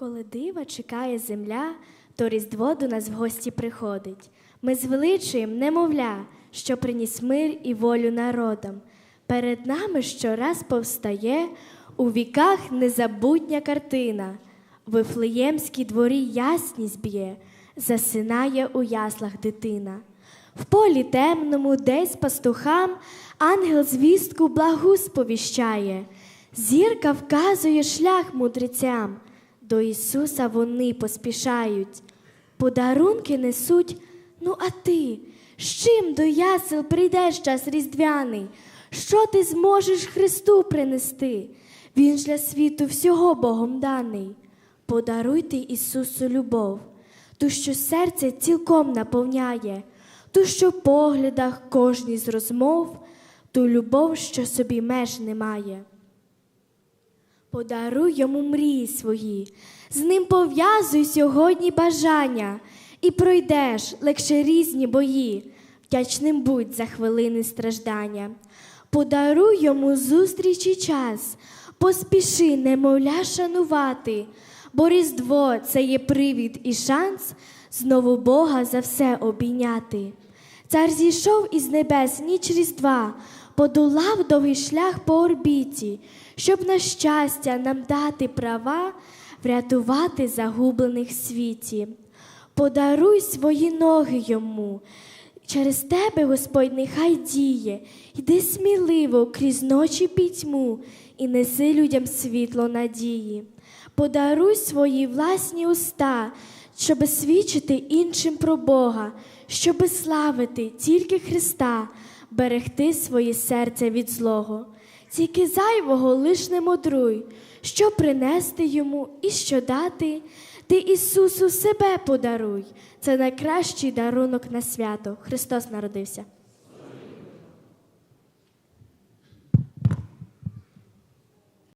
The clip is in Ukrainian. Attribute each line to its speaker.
Speaker 1: Коли дива чекає земля, то Різдво до нас в гості приходить. Ми звеличуємо немовля, що приніс мир і волю народам. Перед нами щораз повстає у віках незабутня картина. Вифлеємській дворі ясність б'є, засинає у яслах дитина. В полі темному, десь пастухам, ангел звістку благу сповіщає. Зірка вказує шлях мудрецям, до Ісуса вони поспішають. Подарунки несуть, ну а ти, з чим до ясел прийдеш час різдвяний? Що ти зможеш Христу принести? Він ж для світу всього Богом даний. Подаруйте Ісусу любов, ту, що серце цілком наповняє, ту, що в поглядах кожній з розмов, ту любов, що собі меж немає. Подаруй йому мрії свої, з ним пов'язуй сьогодні бажання, і пройдеш легше різні бої, вдячним будь за хвилини страждання. Подаруй йому зустріч і час, поспіши, немовля, шанувати, бо Різдво це є привід і шанс знову Бога за все обійняти. Цар зійшов із небес ніч різдва, подолав довгий шлях по орбіті, щоб на щастя нам дати права, врятувати загублених світі. Подаруй свої ноги йому. Через тебе, Господь, нехай діє, йди сміливо крізь ночі пітьму і неси людям світло надії. Подаруй свої власні уста, щоби свідчити іншим про Бога, щоби славити тільки Христа, берегти своє серце від злого. Тільки зайвого лиш не мудруй, що принести йому і що дати. Ти Ісусу себе подаруй. Це найкращий дарунок на свято. Христос народився.